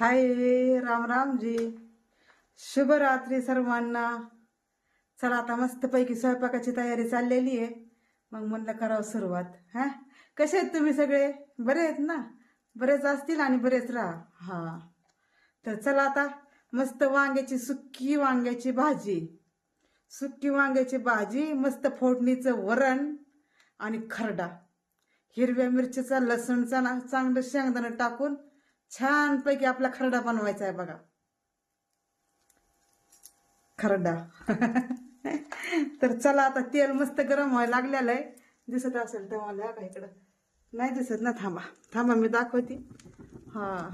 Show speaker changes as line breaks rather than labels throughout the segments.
हाय राम राम जी शुभरात्री सर्वांना. चला आता मस्तपैकी स्वयंपाकाची तयारी चाललेली आहे. मग म्हणलं करावं सुरुवात हा? कसे आहेत तुम्ही सगळे? बरे आहेत ना? बरेच असतील आणि बरेच राहा. हा. तर चला आता मस्त वांग्याची सुक्की वांग्याची भाजी. सुक्की वांग्याची भाजी मस्त फोडणीचं वरण आणि खरडा. हिरव्या मिरचीचा लसणचा ना चांगलं शेंगदाणं टाकून छानपैकी आपला खरडा बनवायचा आहे बघा. खरडा. तर चला आता तेल मस्त गरम व्हायला लागलेलं आहे. दिसत असेल तेव्हा का इकडं? नाही दिसत ना थांबा. थांबा मी दाखवते. हा.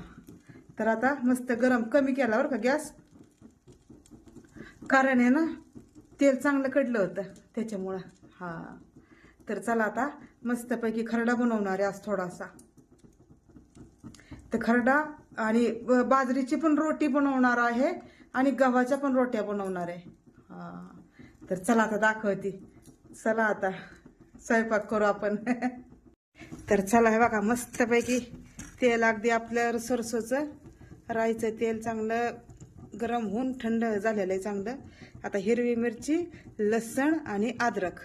तर आता मस्त गरम कमी केला बरं का गॅस. कारण आहे ना तेल चांगलं कडलं होतं त्याच्यामुळं. हा. तर चला आता मस्तपैकी खरडा बनवणार आहे आज थोडासा. तर खरडा आणि बाजरीची पण रोटी बनवणार आहे आणि गव्हाच्या पण रोट्या बनवणार आहे. हा. तर चला आता दाखवते. चला आता स्वयंपाक करू आपण. तर चला हे बघा मस्तपैकी तेल अगदी आपल्या सरसोचं राईचं तेल चांगलं गरम होऊन थंड झालेलं आहे चांगलं. आता हिरवी मिरची लसण आणि अद्रक.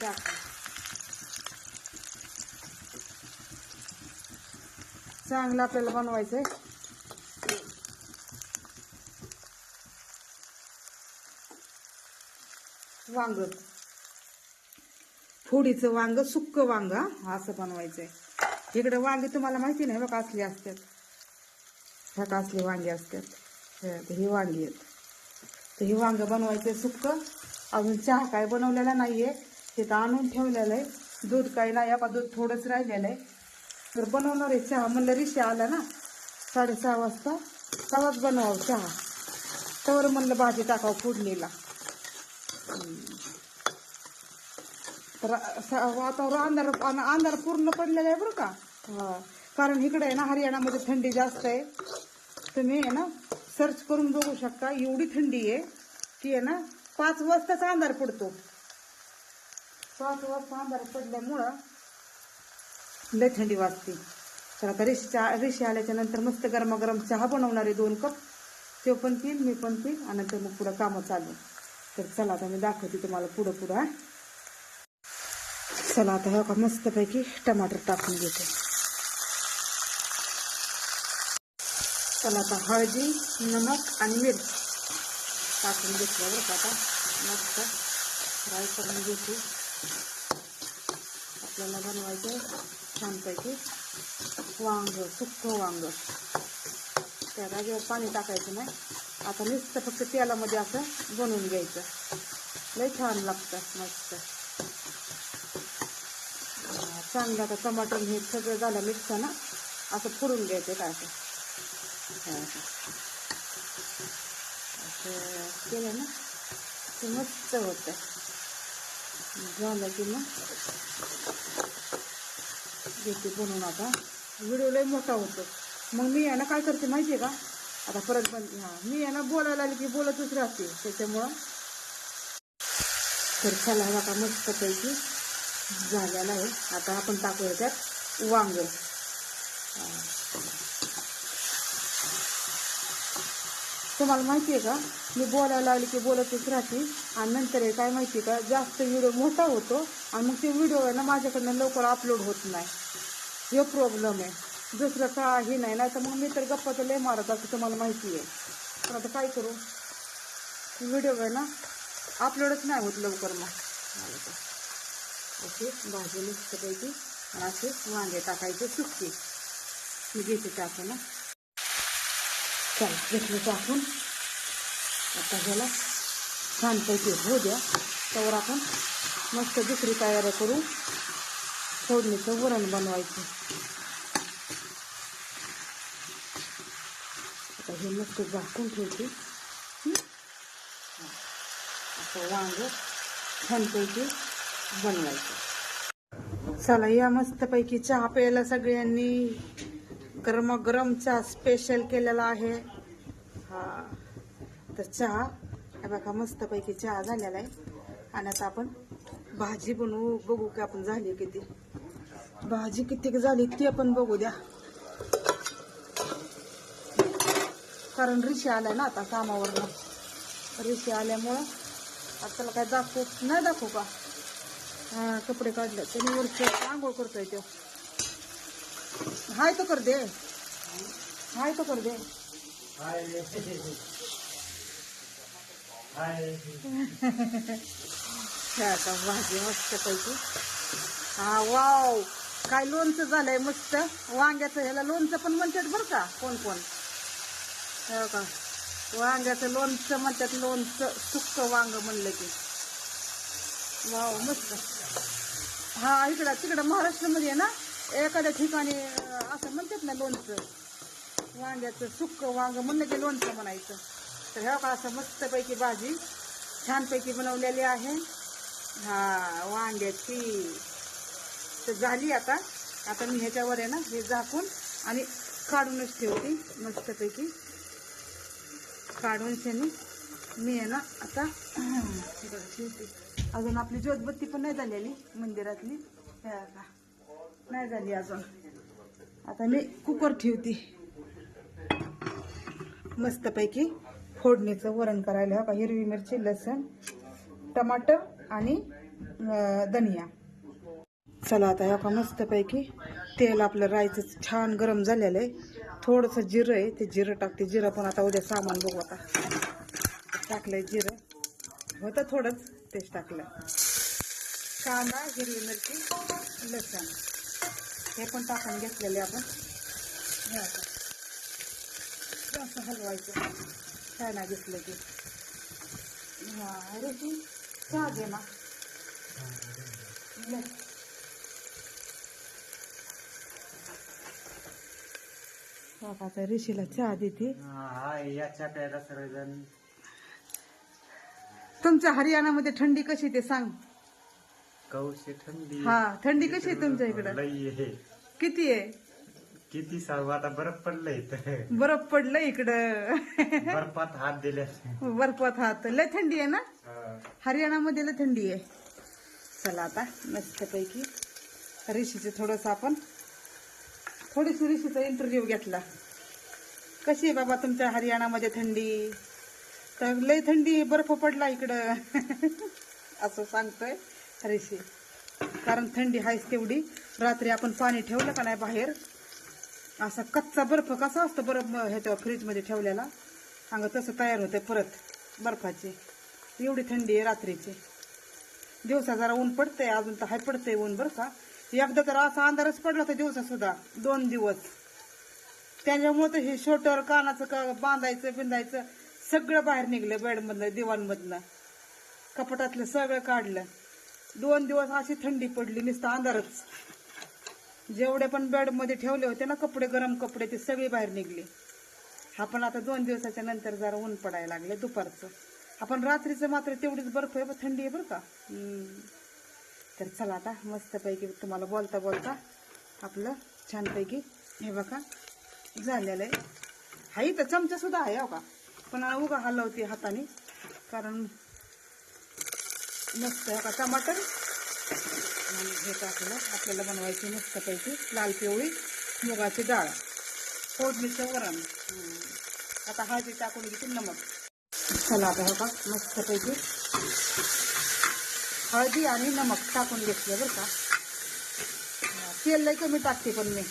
टाक. चांगलं आपल्याला बनवायचंय. वांग. फोडीचं वांग सुक्क वांग असं असं बनवायचंय. इकडे वांगे तुम्हाला माहिती नाही बघा असली असतात ह्या कासली वांगी असतात हे- तर ही वांगी आहेत. तर ही वांग बनवायचे सुक्क. अजून चहा काय बनवलेला नाहीये. तिथं आणून ठेवलेलं आहे. दूध काय नाही आता दूध थोडंच राहिलेलं आहे. तर बनवणार आहे चहा. म्हणलं रिक्षा आला ना साडेसहा वाजता. तवाच बनवावं चहा. तवर म्हणलं भाजी टाकावं फोडणीला. तर वातावरण अंधार अंधार पूर्ण पडलेला आहे बरं का. हा. कारण इकडे आहे ना हरियाणामध्ये थंडी जास्त आहे. तुम्ही आहे ना सर्च करून बघू शकता. एवढी थंडी आहे की आहे ना पाच वाजताच अंधार पडतो. पाच वाजता अंधार पडल्यामुळं लय थंडी वाजते. तर आता रेषी चहा रिशी आल्याच्यानंतर मस्त गरमागरम चहा बनवणारे दोन कप. ते पण पीन मी पण पिल आणि नंतर मग पुढं कामं चालू. तर चला आता मी दाखवते तुम्हाला पुढं पुढं चला आता हे का मस्तपैकी टमाटर टाकून घेते. चला आता हळदी नमक आणि मिरची टाकून घेतलं बरं का आता. मस्त फ्राय करून घेते. आपल्याला बनवायचं छानपैकी वांग सुक्कं वांग. त्या जागेवर पाणी टाकायचं नाही आता नुसतं फक्त तेलामध्ये असं बनवून घ्यायचं. लय छान लागतं मस्त. चांगलं आता टमाटर हे सगळं झालं मिक्स ना असं फोडून घ्यायचं काय असं. असं केलं ना ते मस्त होतं. झालं की मग. घेते बनवून आता. व्हिडिओ लय मोठा होतो. मग मी आहे ना काय करते माहिती आहे का? आता परत पण हां मी आहे ना बोलायला आली की बोलतच राहते. त्याच्यामुळं तर चला आता बघा मस्तपैकी झालेला आहे. आता आपण टाकूया त्यात वांग. तुम्हाला माहिती आहे का? मी बोलायला लागली की बोलतच राहते. आणि नंतर आहे काय माहिती आहे का? जास्त व्हिडिओ मोठा होतो आणि मग ते व्हिडिओ आहे ना माझ्याकडनं लवकर अपलोड होत नाही. हे प्रॉब्लेम आहे. दुसरं काही नाही. नाही तर मग मी तर गप्पा तर लय मारत असं तुम्हाला माहिती आहे. पण आता काय करू? व्हिडिओ आहे ना? अपलोडच नाही होत लवकर मग. अशी भाजी मस्तपैकी आणि असे वांगे टाकायचे सुटके मी घेते टाकून ना. चल घेतलं टाकून आता ह्याला छानपैकी होऊ द्या. त्यावर आपण मस्त दुसरी तयारी करू. फोडणीचं वरण बनवायचं. आता हे मस्त झाकून ठेवते. असं वांग छानपैकी बनवायचं. चला या मस्तपैकी चहा प्यायला सगळ्यांनी. गरमागरम चहा स्पेशल केलेला आहे. हा. तर चहा. हे बघा मस्तपैकी चहा झालेला आहे. आणि आता आपण भाजी बनवू. बघू की आपण झाली किती. भाजी किती झाली ती आपण बघू द्या. कारण ऋषी आलाय ना आता कामावरनं. ऋषी आल्यामुळं आता काय दाखवू नाही दाखवू का? हा कपडे काढले. त्यांनी वरच आंघोळ करतोय तो. हाय तो कर दे. हाय तो कर दे. भाजी मस्त पैकी. हा वाव. काय लोणचं झालंय मस्त. वांग्याचं ह्याला लोणचं पण म्हणतात बरं का. कोण कोण? हो का? वांग्याचं लोणचं म्हणतात लोणचं सुक्क वांग म्हणलं की. वाव मस्त. हा इकडं तिकडं महाराष्ट्रामध्ये आहे ना एखाद्या ठिकाणी असं म्हणतात ना लोणचं. वांग्याचं सुक्क वांग म्हणलं की लोणचं म्हणायचं. तर ह्या का असं मस्तपैकी भाजी छानपैकी बनवलेली आहे. हा वांग्याची. तर झाली आता. आता मी ह्याच्यावर आहे ना हे झाकून आणि काढूनच ठेवते मस्तपैकी. काढून शेणी मी आहे ना आता ठेवते. अजून आपली ज्योतबत्ती पण नाही झालेली मंदिरातली. आता नाही झाली अजून. आता मी कुकर ठेवते. मस्तपैकी फोडणीचं वरण करायला हवा हिरवी मिरची लसण टमाटर आणि धनिया. चला आता ह्या का मस्तपैकी तेल आपलं राईचं छान गरम झालेलं आहे. थोडंसं जिरं आहे ते जिरं टाकते. जिरं पण आता उद्या सामान बघू आता. टाकलंय जिरं. होतं थोडंच तेच टाकलं कांदा हिरवी मिरची लसण. हे पण टाकून घेतलेले आपण. हे असं हलवायचं. काय नाही घेतलं की हा अरे ती चहा दे ना आता ऋषीला चहा देते.
सर्वजण.
तुमच्या हरियाणामध्ये थंडी कशी ते सांग.
कौशे थंडी.
हा थंडी कशी आहे तुमच्या इकडं? किती आहे?
किती सांगू आता बरफ पडलंय इथं.
बरफ पडलं इकडं.
बर्फात हात दिले.
बर्फात हात. लय थंडी आहे ना? हरियाणामध्ये लय थंडी आहे. चला आता मस्तपैकी. ऋषीचे थोडंसं आपण थोडीशी ऋषीचा इंटरव्ह्यू घेतला. कशी आहे बाबा तुमच्या हरियाणामध्ये थंडी? तर लय थंडी बर्फ पडला इकडं. असं सांगतोय ऋषी कारण थंडी आहेच तेवढी. रात्री आपण पाणी ठेवलं का नाही बाहेर? असा कच्चा बर्फ कसा असतो बर्फ ह्याच्यावर फ्रीजमध्ये ठेवलेला? अंग तसं तयार होतं परत बर्फाची. एवढी थंडी आहे रात्रीची. दिवसा जरा ऊन पडतंय अजून तर हाय पडतंय ऊन बरं का. एकदा तर असा अंधारच पडला होता दिवसा सुद्धा दोन दिवस. त्याच्यामुळे तर हे शोटर कानाचं का बांधायचं बिंधायचं सगळं बाहेर निघलं बेडमधलं दिवाणमधलं कपाटातलं सगळं काढलं. दोन दिवस अशी थंडी पडली नुसतं अंधारच. जेवढे पण बेडमध्ये ठेवले होते ना कपडे गरम कपडे ते सगळे बाहेर निघले. हा पण आता दोन दिवसाच्या नंतर जरा ऊन पडायला लागले दुपारचं. आपण रात्रीचं मात्र तेवढीच बर्फ आहे पण थंडी आहे बरं का? तर चला आता मस्तपैकी तुम्हाला बोलता बोलता आपलं छानपैकी हे बघा झालेलं आहे. हा इथं चमचासुद्धा आहे हो का? पण उगा हलवते हाताने कारण मस्त आहे हो का? टमाटर आणि हे टाकलं आपल्याला बनवायची मस्तपैकी लाल पिवळी मुगाची डाळ फोडणीचं वरण. आता हळदी टाकून घेते नमक. चला आता हो का मस्तपैकी हळदी आणि नमक टाकून घेतलं बरं का. तेल लई कमी टाकते पण मी.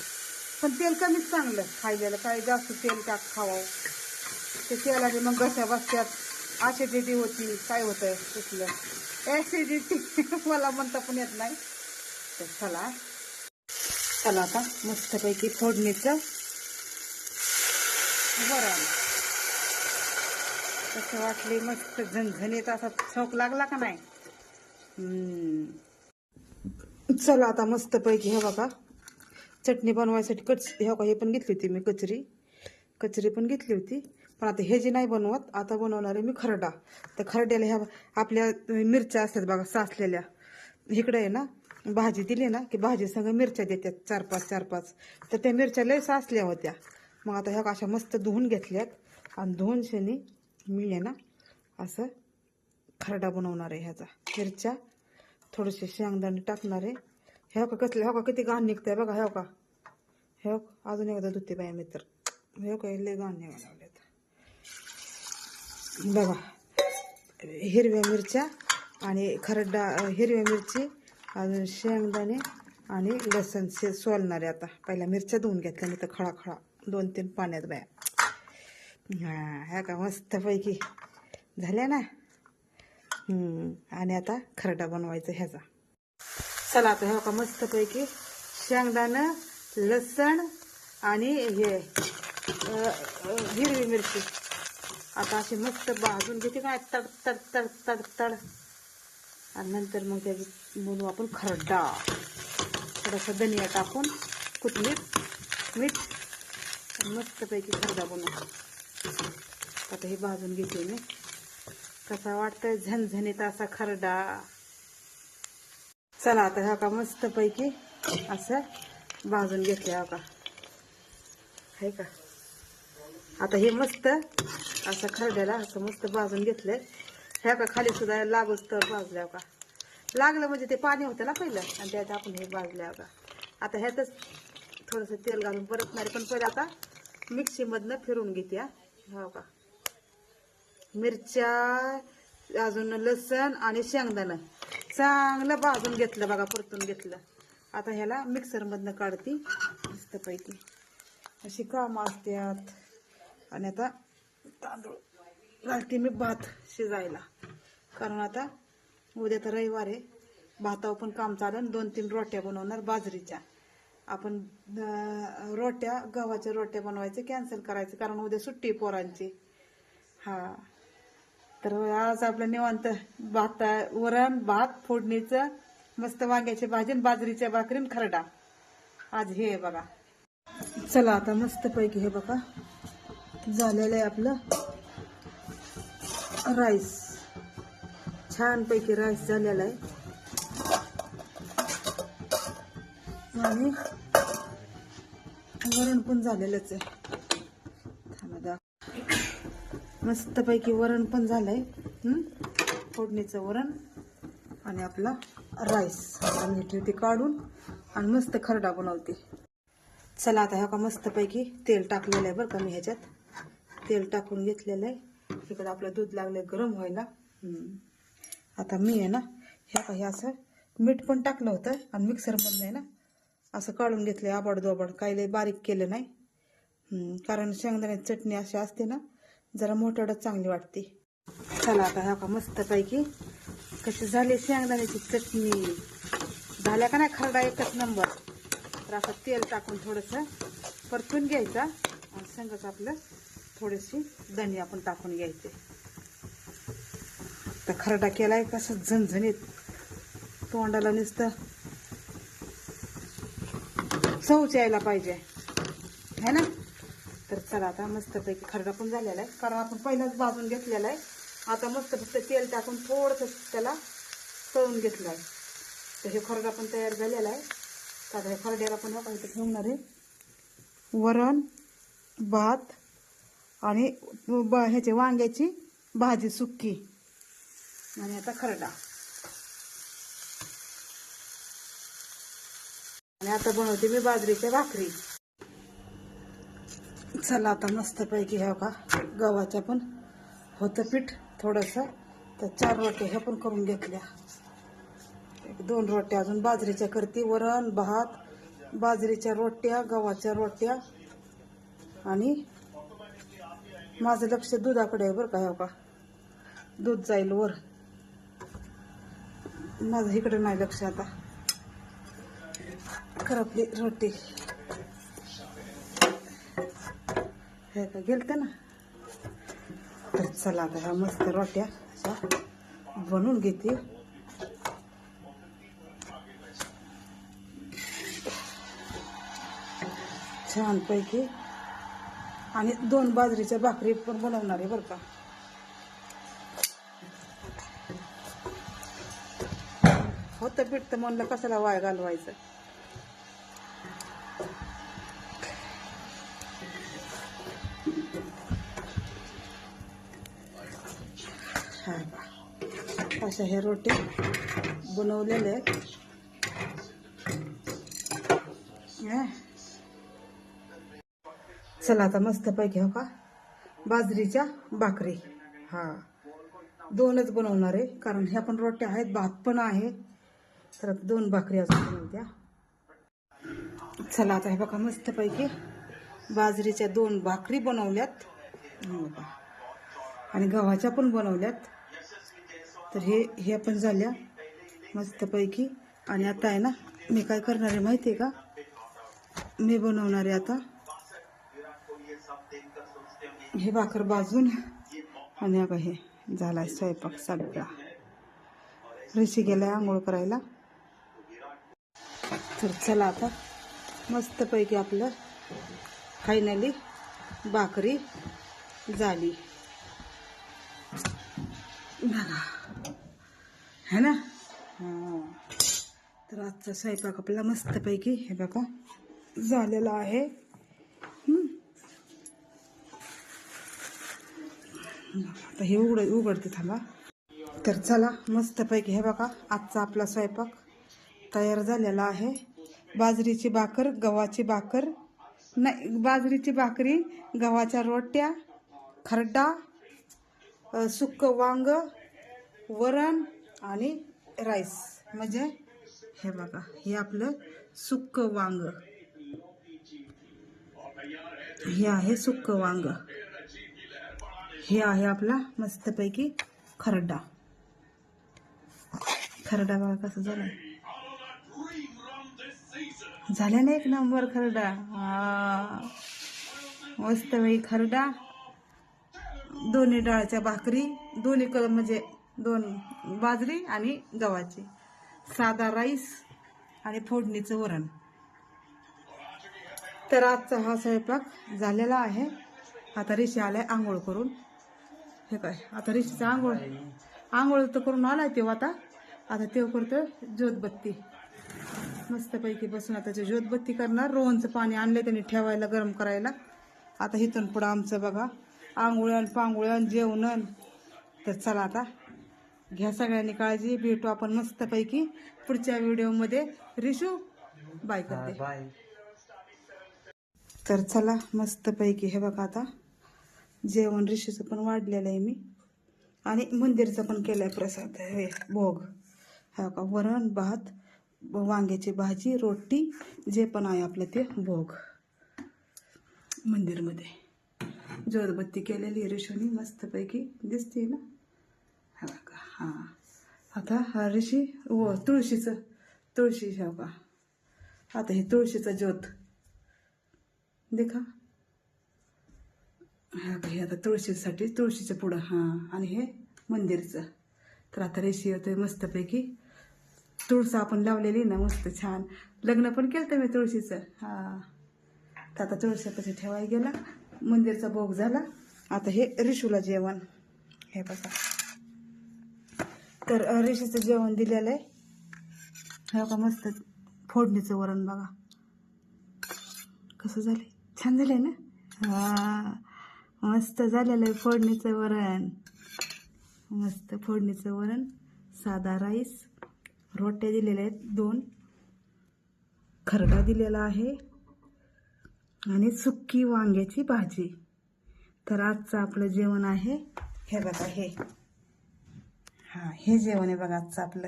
पण तेल कमीच चांगलं खायलेलं. काय जास्त तेल टाक खावं. ते तेलाने मग घसा बसत्यात. ॲसिडिटी होती. काय होतं तिथलं. ॲसिडिटी मला म्हणता पण येत नाही. तर चला. चला आता मस्तपैकी फोडणीचं वरण. कसं वाटली? मस्त झणझणीत असा शौक लागला का नाही? चला आता मस्तपैकी हे बघा. चटणी बनवायसाठी कच हे बघा हे पण घेतली होती मी कचरी. कचरी पण घेतली होती. पण आता हे जे नाही बनवत आता बनवणार आहे मी खरडा. तर खरड्याला ह्या आपल्या मिरच्या असतात बघा साचलेल्या. इकडे आहे ना भाजी दिली ना की भाजी संग मिरच्या देतात चार पाच चार पाच तर त्या मिरच्या लय साचल्या होत्या. मग आता ह्या अशा मस्त धुवून घेतल्यात. आणि धुवून शेणी मी आहे ना असं खरडा बनवणार आहे ह्याचा. मिरच्या थोडेसे शेंगदाणे टाकणार आहे. हो का कसले हो का किती घाण निघतंय बघा हो का? हे हो का? अजून एकदा धुते बाई मी तर. हे हो का लय घाण निघायला लागलेत बघा हिरव्या मिरच्या आणि खरडा हिरव्या मिरची अजून शेंगदाणे आणि लसण सोलणार सोलणारे आता. पहिल्या मिरच्या धुवून घेतल्या मी तर खळा खळा दोन तीन पाण्यात बाया. हां ह्या का मस्तपैकी झाल्या ना? आणि आता खरडा बनवायचा ह्याचा. चला आता हे का मस्तपैकी शेंगदाणं लसण आणि हे हिरवी मिरची. आता अशी मस्त भाजून घेते काय? तड तड तड तड तड. आणि नंतर मग त्याची बनवू आपण खरडा. थोडासा धनिया टाकून कुठली मीठ मस्तपैकी खरडा बनवू. आता हे भाजून घेते मी. कसा वाटतंय? झणझणीत असा खरडा. चला आता ह्या का मस्तपैकी असं भाजून घेतलं ह्या का. आहे का? आता हे मस्त असं खरड्याला असं मस्त भाजून घेतलंय. ह्या का खाली सुद्धा लागूच तर भाजल्या का. लागलं म्हणजे ते पाणी होतं ना पहिलं आणि त्यात आपण हे भाजल्या का. आता ह्यातच थोडंसं तेल घालून परतणार पण पहिले आता मिक्सीमधनं फिरून घेते हा. हो का. मिरच्या अजून लसण आणि शेंगदाणं. चांगलं भाजून घेतलं बघा परतून घेतलं. आता ह्याला मिक्सरमधनं काढते मस्तपैकी. अशी कामं असतात आणि आता तांदूळ. घालते मी भात शिजायला. कारण आता उद्या तर रविवार आहे. भातावर पण काम चालेल दोन तीन रोट्या बनवणार बाजरीच्या. आपण रोट्या गव्हाच्या रोट्या बनवायचे कॅन्सल करायचे कारण उद्या सुट्टी पोरांची. हा. तर आज आपलं निवांत भात वरण भात फोडणीचं मस्त वांग्याची भाजी आणि बाजरीच्या भाकरी आणि खरडा. आज हे आहे बघा. चला आता मस्तपैकी हे बघा. झालेलं आहे आपलं राईस. छानपैकी राईस झालेला आहे. आणि वरण पण झालेलंच आहे थांबा दा. मस्तपैकी वरण पण झालंय. फोडणीचं वरण आणि आपला राईस. आणि ठेवते काढून आणि मस्त खरडा बनवते. चला आता ह्या का मस्तपैकी तेल टाकलेलं आहे बरं का मी ह्याच्यात. तेल टाकून घेतलेलं आहे. इकडं आपलं दूध लागलं गरम व्हायला. आता मी आहे ना ह्या का हे असं मीठ पण टाकलं होतं आणि मिक्सरमधनं आहे ना असं काढून घेतलं आबाड दोबाड काही लय बारीक केलं नाही. कारण शेंगदाण्याची चटणी अशी असते ना जरा मोठवडच चांगली वाटते. चला आता ह्या का मस्तपैकी कशी झाली शेंगदाण्याची चटणी. झाल्या का नाही खरडा एकच नंबर. तर असं तेल टाकून थोडंसं परतून घ्यायचा. आणि संगच आपलं थोडीशी धनी आपण टाकून घ्यायचे. तर खरडा केलाय कसं झणझणीत. तोंडाला नुसतं चवच यायला पाहिजे. है ना? तर चला आता मस्तपैकी खरडा पण झालेला आहे. कारण आपण पहिलाच भाजून घेतलेला आहे. आता मस्त फक्त तेल टाकून थोडंसं त्याला तळून घेतलं आहे. तर हे खरडा पण तयार झालेला आहे. तर आता हे खरड्याला पण आपण ठेवणार आहे. वरण भात आणि ब- ह्याची वांग्याची भाजी सुक्की. आणि आता खरडा. आणि आता बनवते मी बाजरीच्या भाकरी. चला आता मस्तपैकी ह्या का गव्हाच्या पण होतं पीठ थोडंसं. तर चार रोट्या ह्या पण करून घेतल्या. एक दोन रोट्या अजून बाजरीच्या करते. वरण भात बाजरीच्या रोट्या गव्हाच्या रोट्या. आणि माझं लक्ष दुधाकडे आहे बरं का ह्या का दूध जाईल वर. माझं इकडे नाही लक्ष आता. करपली रोटी. हे का गेलते ना? तर चला आता ह्या मस्त रोट्या अशा बनवून घेते. छानपैकी. आणि दोन बाजरीच्या भाकरी पण बनवणार आहे बरं का. होतं पीठ म्हणलं कशाला वाय घालवायचं? अशा ह्या रोटी बनवलेल्या आहेत. चला आता मस्त पैकी हो का? बाजरीच्या भाकरी. हा. दोनच बनवणार आहे कारण ह्या पण रोट्या आहेत भात पण आहे. तर आता दोन भाकरी अजून बनवत्या चला आता हे बघा मस्त पैकी बाजरीच्या दोन भाकरी बनवल्यात. आणि गव्हाच्या पण बनवल्यात. तर हे हे पण झाल्या मस्तपैकी. आणि आता आहे ना मी काय करणार आहे माहिती आहे का? मी बनवणार आहे आता हे भाकर बाजून आणि आता हे झालाय स्वयंपाक सगळा. ऋषी गेलाय आंघोळ करायला. तर चला आता मस्तपैकी आपलं फायनली भाकरी झाली. बघा है ना? तर आजचा स्वयंपाक आपला मस्तपैकी हे बघा झालेला आहे. आता हे उघड उघडते थांबा. तर चला मस्तपैकी हे बघा आजचा आपला स्वयंपाक तयार झालेला आहे. बाजरीची भाकर गव्हाची भाकर. नाही बाजरीची भाकरी गव्हाच्या रोट्या खरडा सुक्क वांग वरण आणि राईस. म्हणजे हे बघा हे आपलं सुक्क वांग. हे आहे सुक वांग. हे आहे आपला मस्तपैकी खरडा. खरडा बघा कसं झालं झाल्या ना एक नंबर खरडा? हा. मस्त खरडा. दोन्ही डाळच्या भाकरी दोन्ही कलर म्हणजे दोन बाजरी आणि गव्हाची. साधा राईस आणि फोडणीचं वरण. तर आजचा हा स्वयंपाक झालेला आहे. आता ऋषी आलाय आंघोळ करून. हे काय? आता ऋषीचा आंघोळ. आंघोळ तर करून आलाय तेव्हा आता. आता तेव्हा करतो ज्योतबत्ती मस्तपैकी बसून आता ते ज्योतबत्ती करणार. रोहनचं पाणी आणलं त्यांनी ठेवायला गरम करायला. आता इथून पुढं आमचं बघा. आंघोळण पांघोळण जेवण तर चला आता घ्या सगळ्यांनी काळजी. भेटू आपण मस्तपैकी पुढच्या व्हिडिओमध्ये. रिशू बाय करते.
बाय.
तर चला मस्तपैकी. हे बघा आता. जेवण ऋषीचं पण वाढलेलं आहे मी. आणि मंदिरचं पण केलं आहे प्रसाद. हे भोग. हा का वरण भात वांग्याची भाजी रोटी जे पण आहे आपलं ते भोग. मंदिरमध्ये. ज्योतबत्ती केलेली आहे मस्तपैकी दिसते ना? हा का हां. आता हा ऋषी व तुळशीचं तुळशी हा का आता हे तुळशीचं ज्योत. देखा. हा का हे आता तुळशीसाठी तुळशीचं पुढं हां. आणि हे मंदिरचं. तर आता रेशी येतोय मस्तपैकी. तुळस आपण लावलेली ना मस्त छान. लग्न पण केलं तर मी तुळशीचं. हां. तर आता तुळशीपाशी ठेवायला गेला. मंदिरचा भोग झाला. आता हे रिशूला जेवण. हे बघा. तर अ, ऋषीचं जेवण दिलेलं आहे. हे का मस्त फोडणीचं वरण बघा. कसं झालं छान झालंय ना? हा मस्त झालेलं आहे फोडणीचं वरण. मस्त फोडणीचं वरण साधा राईस रोट्या दिलेल्या आहेत दोन. खरडा दिलेला आहे. आणि सुक्की वांग्याची भाजी. तर आजचं आपलं जेवण आहे हे बघा हे. हां हे जेवण आहे बघा आजचं आपलं.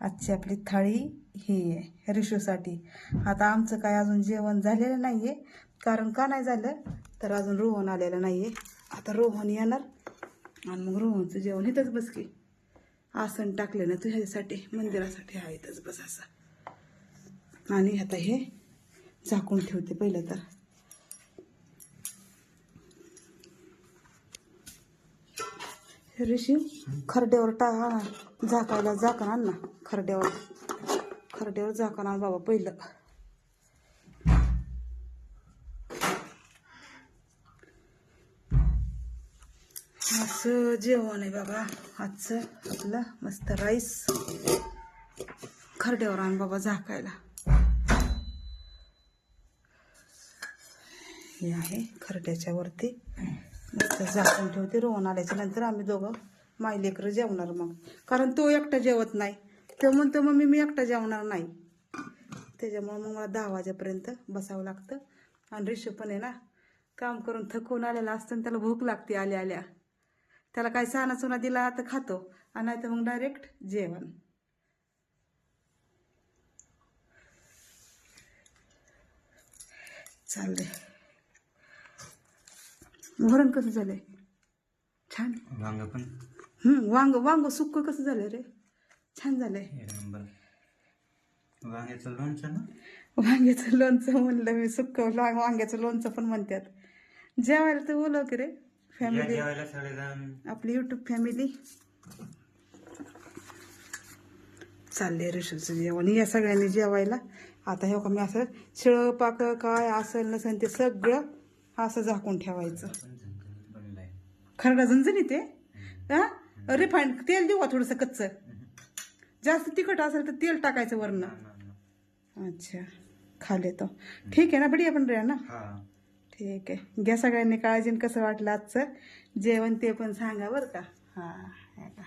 आजची आपली थाळी ही आहे रिशूसाठी. आता आमचं काय अजून जेवण झालेलं नाही आहे कारण का नाही झालं तर अजून रोहन आलेलं नाही आहे आता रोहन येणार आणि मग रोहनचं जेवण इथंच बस की. आसन टाकले ना तुझ्यासाठी मंदिरासाठी हा इथंच बस असं. आणि आता हे झाकून ठेवते पहिलं तर. ऋषी खरड्यावर टा झाकायला झाकण आण ना खरड्यावर. खरड्यावर झाकण आण बाबा पहिलं. असं जेवण आहे बाबा. आजचं आपलं मस्त राईस. खरड्यावर आण बाबा झाकायला. हे आहे खरड्याच्या वरती मस्त झाकून ठेवते रोहन आल्याच्यानंतर आम्ही दोघं माईलेकरं जेवणार मग. कारण तो एकटा जेवत नाही. तो म्हणतो मम्मी मी एकटा जेवणार नाही. त्याच्यामुळं मग मला दहा वाजेपर्यंत बसावं लागतं. आणि रिशू पण आहे ना काम करून थकून आलेला असतं आणि त्याला भूक लागते आल्या आल्या. त्याला काय साना सुना दिला तर खातो आणि नाही तर मग डायरेक्ट जेवण. चाललंय वरण कसं झालंय? छान.
वांग पण.
हम्म वांग वांग सुक्क कसं झालं रे? छान झालंय.
एक नंबर. वांग्याचं लोणचं ना?
वांग्याचं लोणचं म्हणलं मी सुक्क ला- वांग्याचं लोणचं पण म्हणतात. जेवायला तर बोलव की रे
या
फॅमिली
जेवायला सगळेजण.
आपली युट्यूब फॅमिली चालले ऋषूचं जेवण. या सगळ्यांनी जेवायला. आता हे का मी असं शिळ पाक काय असेल नसेल ते सगळं असं झाकून ठेवायचं. खरडा झणझणीत आहे. हा? रिफाईंड तेल देऊ का थोडंसं कच्चं? जास्त तिखट असेल तर तेल टाकायचं वरनं. अच्छा. खाले तो ठीक आहे ना बढिया पण रे ना?
हा.
ठीक आहे. घ्या सगळ्यांनी काळजी कसं वाटलं आजचं जेवण ते पण सांगा बरं का? हां हे का